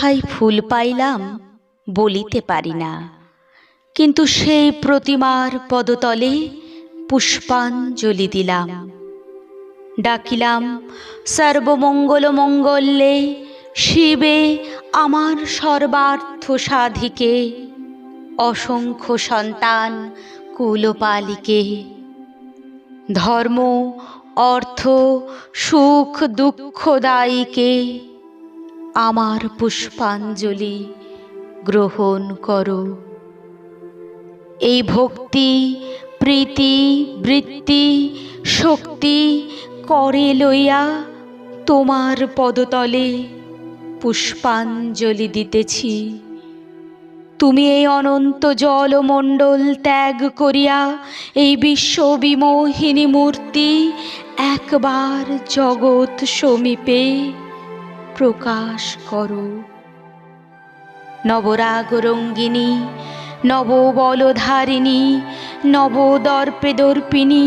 কোথায় ফুল পাইলাম বলিতে পারি না। কিন্তু সেই প্রতিমার পদতলে পুষ্পাঞ্জলি দিলাম। ডাকিলাম সর্বমঙ্গল মঙ্গলে শিবে আমার সর্বার্থ সাধিকে, অসংখ্য সন্তান কুলপালিকে। ধর্ম, অর্থ, সুখ দুঃখদায়ীকে আমার পুষ্পাঞ্জলি গ্রহণ করো। এই ভক্তি, প্রীতি, বৃত্তি, শক্তি করে লইয়া তোমার পদতলে পুষ্পাঞ্জলি দিতেছি। তুমি এই অনন্ত জলমণ্ডল ত্যাগ করিয়া এই বিশ্ব বিমোহিনী মূর্তি একবার জগৎ সমীপে প্রকাশ করো। নবরাগরঙ্গিনী নববলধারিণী নবদর্পে দর্পিণী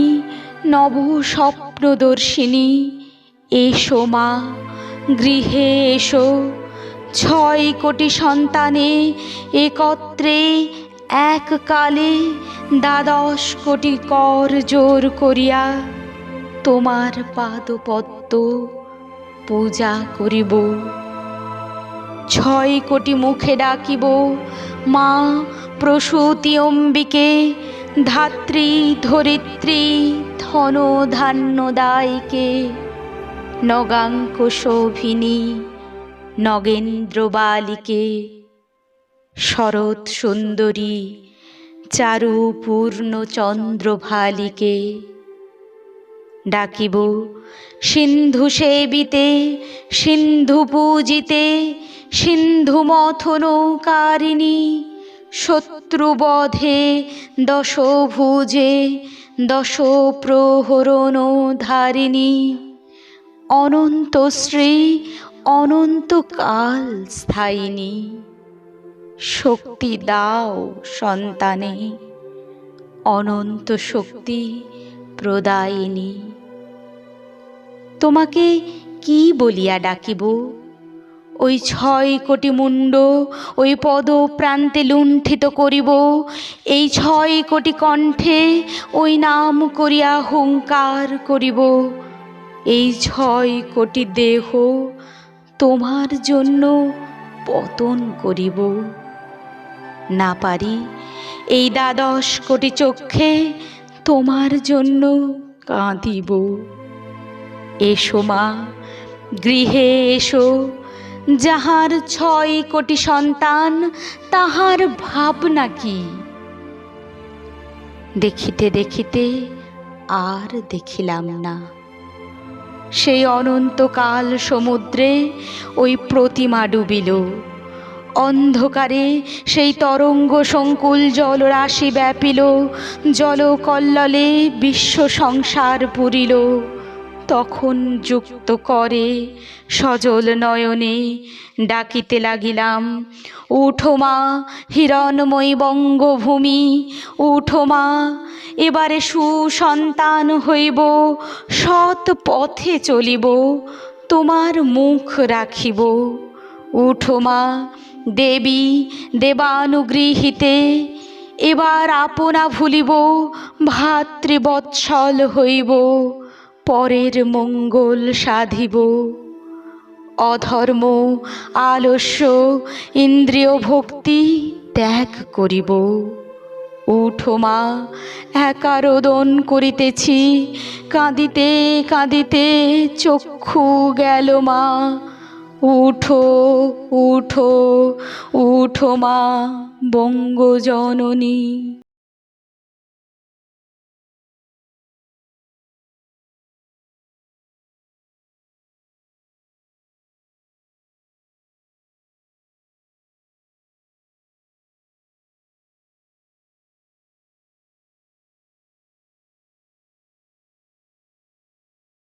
নব স্বপ্নদর্শিনী এসো মা, গৃহে এসো। ছয় কোটি সন্তানে একত্রে এককালে দ্বাদশ কোটি কর জোর করিয়া তোমার পাদপদ্ম পূজা করিব। ছয় কোটি মুখে ডাকিব। মা প্রসূতি অম্বিকে, ধাত্রী, ধরিত্রী ধন ধান্য দায়কে নগাঙ্ক শোভিনী, নগেন্দ্র বালিকে। শরৎ সুন্দরী চারু পূর্ণ চন্দ্রভালিকে। ডাকিব। সিন্ধু সেবিতে, সিন্ধু পূজিতে, সিন্ধু মথনকারিণী, শত্রুবধে দশভুজে দশ প্রহরণ ধারিণী অনন্তশ্রী অনন্তকাল স্থায়িনী। শক্তি দাও সন্তানে, অনন্ত শক্তি প্রদায়িনী। তোমাকে কি বলিয়া ডাকিব? ওই ছয় কোটি মুন্ড ওই পদ প্রান্তে লুণ্ঠিত করিব। এই ছয় কোটি কণ্ঠে ওই নাম করিয়া হুঙ্কার করিব। এই ছয় কোটি দেহ তোমার জন্য পতন করিব। না পারি এই দ্বাদশ কোটি চক্ষে তোমার জন্য কাঁদিব। এসো মা, গৃহে এসো। যাহার ছয় কোটি সন্তান, তাহার ভাবনা কি? দেখিতে দেখিতে আর দেখিলাম না। সেই অনন্তকাল সমুদ্রে ওই প্রতিমা ডুবিল। অন্ধকারে সেই তরঙ্গ সংকুল জলরাশি ব্যাপিল। জলকল্ললে বিশ্ব সংসার পুরিল। তখন যুক্ত করে সজল নয়নে ডাকিতে লাগিলাম, উঠো মা, হিরণময়ী বঙ্গভূমি, উঠো মা, এবারে সুসন্তান হইব, সৎ পথে চলিব, তোমার মুখ রাখিব। উঠো মা, দেবী, দেবানুগৃহীতে, এবার আপনা ভুলিব, ভাতৃবৎসল হইব। পরের মঙ্গল সাধিব। অধর্ম, আলস্য ইন্দ্রিয় ভক্তি ত্যাগ করিব। উঠো মা একারোদন করিতেছি। কাঁদিতে কাঁদিতে চক্ষু গেল মা। উঠো উঠো উঠো মা বঙ্গজননী।